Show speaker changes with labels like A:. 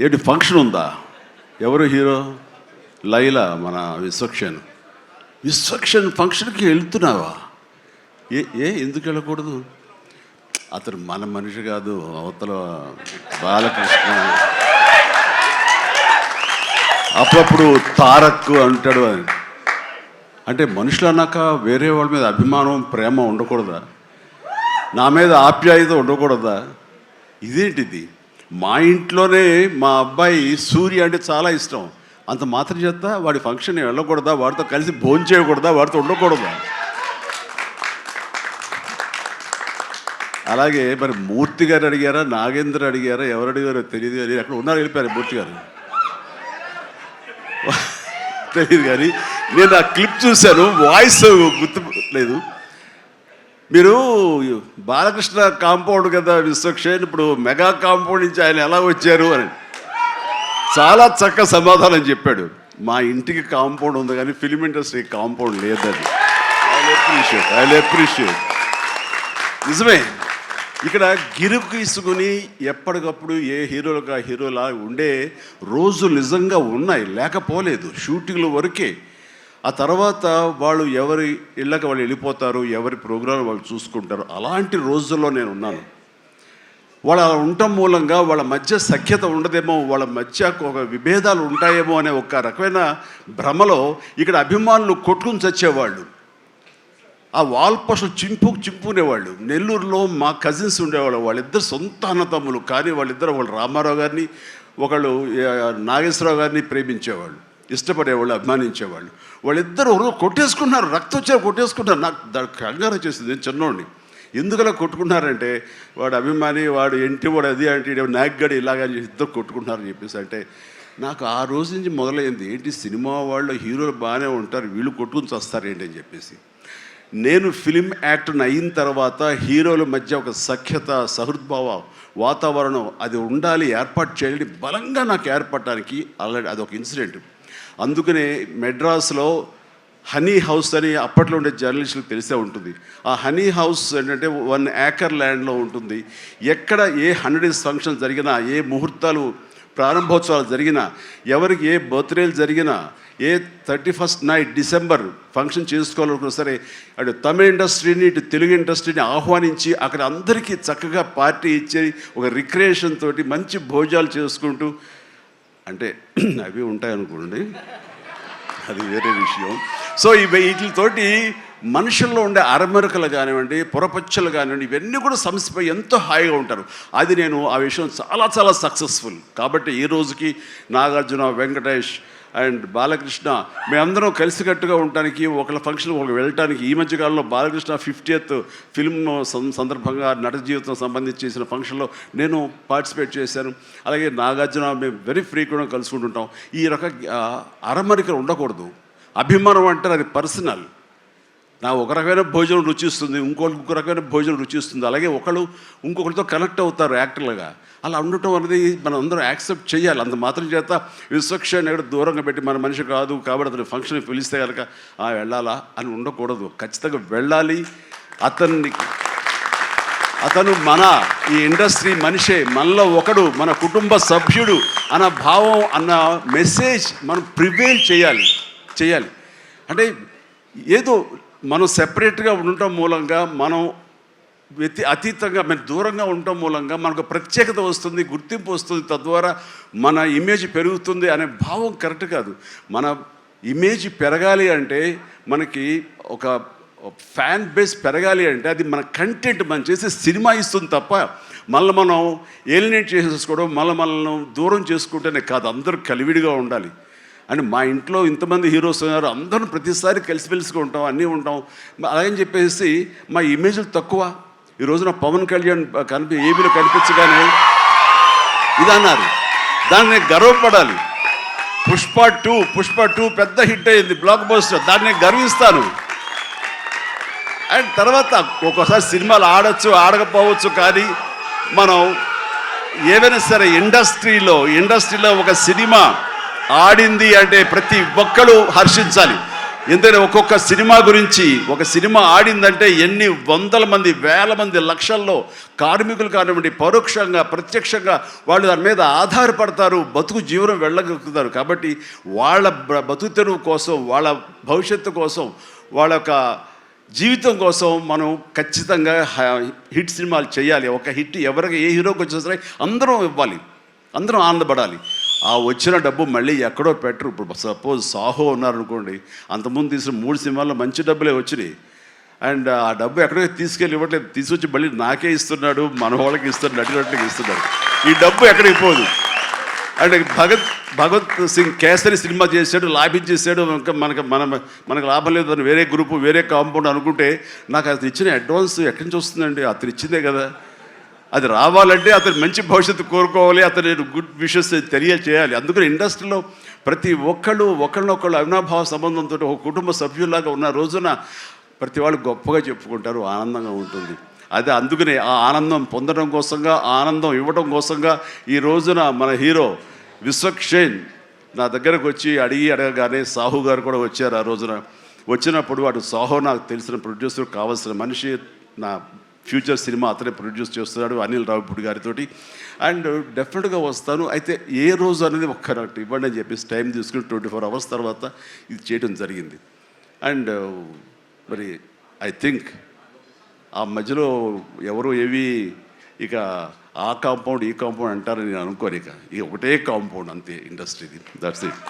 A: ఏంటి ఫంక్షన్ ఉందా? ఎవరు హీరో? లైలా మన విశ్వక్షన్ విశ్వక్షన్ ఫంక్షన్కి వెళ్తున్నావా? ఏ ఏ ఎందుకు వెళ్ళకూడదు? అతను మన మనిషి కాదు అవతల బాలకృష్ణ. అప్పుడప్పుడు తారక్ అంటాడు అని అంటే మనుషులు అన్నాక వేరే వాళ్ళ మీద అభిమానం ప్రేమ ఉండకూడదా? నా మీద ఆప్యాయత ఉండకూడదా? ఇదేంటిది? మా ఇంట్లోనే మా అబ్బాయి సూర్య అంటే చాలా ఇష్టం. అంత మాత్రం చేత వాడి ఫంక్షన్ వెళ్ళకూడదా వాడితో కలిసి భోజనం చేయకూడదా వాడితో ఉండకూడదా? అలాగే మరి మూర్తి గారు అడిగారా నాగేంద్ర అడిగారా ఎవరు అడిగారో తెలియదు కానీ అక్కడ ఉన్నారు వెళ్ళిపోయారు మూర్తి గారు. తెలియదు కానీ నేను ఆ క్లిప్ చూశాను వాయిస్ గుర్తు లేదు. మీరు బాలకృష్ణ కాంపౌండ్ కదా విశ్వక్షేణ్ ఇప్పుడు మెగా కాంపౌండ్ నుంచి ఆయన ఎలా వచ్చారు అని. చాలా చక్క సమాధానం చెప్పాడు. మా ఇంటికి కాంపౌండ్ ఉంది కానీ ఫిలిం ఇండస్ట్రీ కాంపౌండ్ లేదని ఐ అప్రిషియేట్ ఐ అప్రిషియేట్. నిజమే. ఇక్కడ గిరుకు తీసుకుని ఎప్పటికప్పుడు ఏ హీరోలకు ఆ హీరోలా ఉండే రోజులు నిజంగా ఉన్నాయి. లేకపోలేదు. షూటింగ్ల వరకే. ఆ తర్వాత వాళ్ళు ఎవరి ఇళ్ళకి వాళ్ళు వెళ్ళిపోతారు ఎవరి ప్రోగ్రాం వాళ్ళు చూసుకుంటారు అలాంటి రోజుల్లో నేను ఉన్నాను. వాళ్ళు అలా ఉండటం మూలంగా వాళ్ళ మధ్య సఖ్యత ఉండదేమో వాళ్ళ మధ్య ఒక విభేదాలు ఉంటాయేమో అనే ఒక రకమైన భ్రమలో ఇక్కడ అభిమానులు కొట్టుకుని చచ్చేవాళ్ళు. ఆ వాల్ పోస్టులు చింపు చింపునేవాళ్ళు. నెల్లూరులో మా కజిన్స్ ఉండేవాళ్ళు. వాళ్ళిద్దరు సొంత అన్నతమ్ములు కానీ వాళ్ళిద్దరు వాళ్ళు రామారావు గారిని ఒకళ్ళు నాగేశ్వరరావు గారిని ప్రేమించేవాళ్ళు. ఇష్టపడేవాళ్ళు అభిమానించేవాళ్ళు. వాళ్ళిద్దరు కొట్టేసుకున్నారు రక్తం వచ్చే కొట్టేసుకున్నారు. నాకు దానికి కంగారు వచ్చేసింది నేను చిన్నోడిని. ఎందుకలా కొట్టుకున్నారంటే వాడు అభిమాని వాడు ఇంటి వాడు అది అంటే నాగ్గడి ఇలాగని ఇద్దరు కొట్టుకుంటున్నారని చెప్పేసి అంటే నాకు ఆ రోజు నుంచి మొదలైంది. ఏంటి సినిమా వాళ్ళు హీరోలు బాగానే ఉంటారు వీళ్ళు కొట్టుకుని వస్తారేంటి అని చెప్పేసి. నేను ఫిలిం యాక్టర్ని అయిన తర్వాత హీరోల మధ్య ఒక సఖ్యత సహృద్భావ వాతావరణం అది ఉండాలి ఏర్పాటు చేయాలని బలంగా నాకు ఏర్పడటానికి ఆల్రెడీ అదొక ఇన్సిడెంట్. అందుకనే మెడ్రాస్లో హనీ హౌస్ అని అప్పట్లో ఉండే జర్నలిస్టులకు తెలిసే ఉంటుంది. ఆ హనీ హౌస్ ఏంటంటే వన్ ఏకర్ ల్యాండ్లో ఉంటుంది. ఎక్కడ ఏ హండ్రెడ్ ఫంక్షన్ జరిగినా ఏ ముహూర్తాలు ప్రారంభోత్సవాలు జరిగినా ఎవరికి ఏ బర్త్డేలు జరిగినా ఏ thirty first night December function చేసుకోవాలనుకున్నా సరే అటు తమిళ ఇండస్ట్రీని ఇటు తెలుగు ఇండస్ట్రీని ఆహ్వానించి అక్కడ అందరికీ చక్కగా పార్టీ ఇచ్చి ఒక రిక్రియేషన్ తోటి మంచి భోజనాలు చేసుకుంటూ అంటే అవి ఉంటాయనుకోండి అది వేరే విషయం. సో ఇవి వీటితోటి మనుషుల్లో ఉండే అరమరకలు కానివ్వండి పొరపచ్చలు కానివ్వండి ఇవన్నీ కూడా సమస్యపై ఎంతో హాయిగా ఉంటారు. అది నేను ఆ విషయం చాలా చాలా సక్సెస్ఫుల్ కాబట్టి ఈ రోజుకి నాగార్జున వెంకటేష్ అండ్ బాలకృష్ణ మేమందరం కలిసికట్టుగా ఉండటానికి ఒకళ్ళ ఫంక్షన్ ఒక వెళ్ళటానికి ఈ మధ్యకాలంలో బాలకృష్ణ ఫిఫ్టీయత్ ఫిల్మ్ సందర్భంగా నట జీవితం సంబంధించి చేసిన ఫంక్షన్లో నేను పార్టిసిపేట్ చేశాను. అలాగే నాగార్జున మేము వెరీ ఫ్రీక్వెంట్గా కలుసుకుంటుంటాం. ఈ రక అరమరికలు ఉండకూడదు. అభిమానం అంటే అది పర్సనల్. నా ఒక రకమైన భోజనం రుచిస్తుంది ఇంకోళ్ళకి ఇంకో రకమైన భోజనం రుచిస్తుంది. అలాగే ఒకళ్ళు ఇంకొకరితో కనెక్ట్ అవుతారు యాక్టర్లుగా. అలా ఉండటం అనేది మనం అందరం యాక్సెప్ట్ చేయాలి. అంత మాత్రం చేత విశ్వక్షాన్ని ఎక్కడ దూరంగా పెట్టి మన మనిషి కాదు కాబట్టి అతని ఫంక్షన్ పిలిస్తే కనుక "ఆ, వెళ్ళాలా? అని ఉండకూడదు. ఖచ్చితంగా వెళ్ళాలి. అతన్ని అతను మన ఈ ఇండస్ట్రీ మనిషే మనలో ఒకడు మన కుటుంబ సభ్యుడు అన్న భావం అన్న మెసేజ్ మనం ప్రివేల్ చేయాలి. చేయాలి. అంటే ఏదో మనం సెపరేట్గా ఉండటం మూలంగా మనం వ్యతి అతీతంగా మన దూరంగా ఉండటం మూలంగా మనకు ప్రత్యేకత వస్తుంది గుర్తింపు వస్తుంది. తద్వారా మన ఇమేజ్ పెరుగుతుంది అనే భావం కరెక్ట్ కాదు. మన ఇమేజ్ పెరగాలి అంటే మనకి ఒక ఫ్యాన్ బేస్ పెరగాలి అంటే అది మన కంటెంట్ మనం చేసే సినిమా ఇస్తుంది తప్ప మళ్ళీ మనం ఏలినేట్ చేసేసుకోవడం మళ్ళీ మనల్ని దూరం చేసుకుంటేనే కాదు. అందరూ కలివిడిగా ఉండాలి. అని మా ఇంట్లో ఇంతమంది హీరోస్ ఉన్నారు అందరం ప్రతిసారి కలిసిమెలిసిగా ఉంటాం అన్నీ ఉంటాం. అలాగని చెప్పేసి మా ఇమేజ్లు తక్కువ. ఈ రోజున పవన్ కళ్యాణ్ కనిపి ఏబీలో కనిపించగానే ఇది అన్నారు దాన్ని గర్వపడాలి. పుష్ప టూ పుష్ప టూ పెద్ద హిట్ అయింది బ్లాక్ బస్టర్. దాన్ని గర్విస్తాను. అండ్ తర్వాత ఒక్కోసారి సినిమాలు ఆడచ్చు ఆడకపోవచ్చు కానీ మనం ఏమైనా సరే ఇండస్ట్రీలో ఇండస్ట్రీలో ఒక సినిమా ఆడింది అంటే ప్రతి ఒక్కరు హర్షించాలి. ఎందుకంటే ఒక్కొక్క సినిమా గురించి ఒక సినిమా ఆడిందంటే ఎన్ని వందల మంది వేల మంది లక్షల్లో కార్మికులు కానివ్వండి పరోక్షంగా ప్రత్యక్షంగా వాళ్ళు దాని మీద ఆధారపడతారు బతుకు జీవనం వెళ్ళగలుగుతారు. కాబట్టి వాళ్ళ బతుకు తెరువు కోసం వాళ్ళ భవిష్యత్తు కోసం వాళ్ళ యొక్క జీవితం కోసం మనం ఖచ్చితంగా హిట్ సినిమాలు చేయాలి. ఒక హిట్ ఎవరికి ఏ హీరోకి వచ్చేసరికి అందరం ఇవ్వాలి. అందరం ఆనందపడాలి. ఆ వచ్చిన డబ్బు మళ్ళీ ఎక్కడో పెట్టరు. ఇప్పుడు సపోజ్ సాహో ఉన్నారనుకోండి అంతకుముందు తీసిన మూడు సినిమాల్లో మంచి డబ్బులే వచ్చినాయి. అండ్ ఆ డబ్బు ఎక్కడికి తీసుకెళ్ళి ఇవ్వట్లేదు. తీసుకొచ్చి మళ్ళీ నాకే ఇస్తున్నాడు మన వాళ్ళకి ఇస్తున్నాడు నటినట్లకి ఇస్తున్నాడు. ఈ డబ్బు ఎక్కడికి పోదు. అంటే భగత్ భగత్ సింగ్ కేసరి సినిమా చేశాడు లాభించేసాడు ఇంకా మనకు మన మనకు లాభం లేదు. అని వేరే గ్రూపు వేరే కాంపౌండ్ అనుకుంటే నాకు అతను ఇచ్చిన అడ్వాన్స్ ఎక్కడి నుంచి వస్తుందండి? అతను ఇచ్చిందే కదా. అది రావాలంటే అతను మంచి భవిష్యత్తు కోరుకోవాలి అతను గుడ్ విషెస్ తెలియచేయాలి. అందుకని ఇండస్ట్రీలో ప్రతి ఒక్కళ్ళు ఒకళ్ళనొకళ్ళు అవినాభావ సంబంధంతో ఒక కుటుంబ సభ్యుల్లాగా ఉన్న రోజున ప్రతి వాళ్ళు గొప్పగా చెప్పుకుంటారు ఆనందంగా ఉంటుంది. అదే అందుకనే ఆ ఆనందం పొందడం కోసంగా ఆనందం ఇవ్వడం కోసంగా ఈ రోజున మన హీరో విశ్వక్షేన్ నా దగ్గరకు వచ్చి అడిగి అడగగానే సాహు గారు కూడా వచ్చారు ఆ రోజున. వచ్చినప్పుడు వాడు సాహో నాకు తెలిసిన ప్రొడ్యూసర్ కావాల్సిన మనిషి నా ఫ్యూచర్ సినిమా అతనే ప్రొడ్యూస్ చేస్తున్నాడు అనిల్ రావుపూడి గారితోటి. అండ్ డెఫినెట్గా వస్తాను. అయితే ఏ రోజు అనేది ఒక్క నాకు ఇవ్వండి అని చెప్పేసి టైం తీసుకుని ట్వంటీ ఫోర్ అవర్స్ తర్వాత ఇది చేయడం జరిగింది. అండ్ మరి ఐ థింక్ ఆ మధ్యలో ఎవరు ఏవి ఇక ఆ కాంపౌండ్ ఈ కాంపౌండ్ అంటారని నేను అనుకోను ఇక. ఇక ఒకటే కాంపౌండ్ అంతే ఇండస్ట్రీది. That's it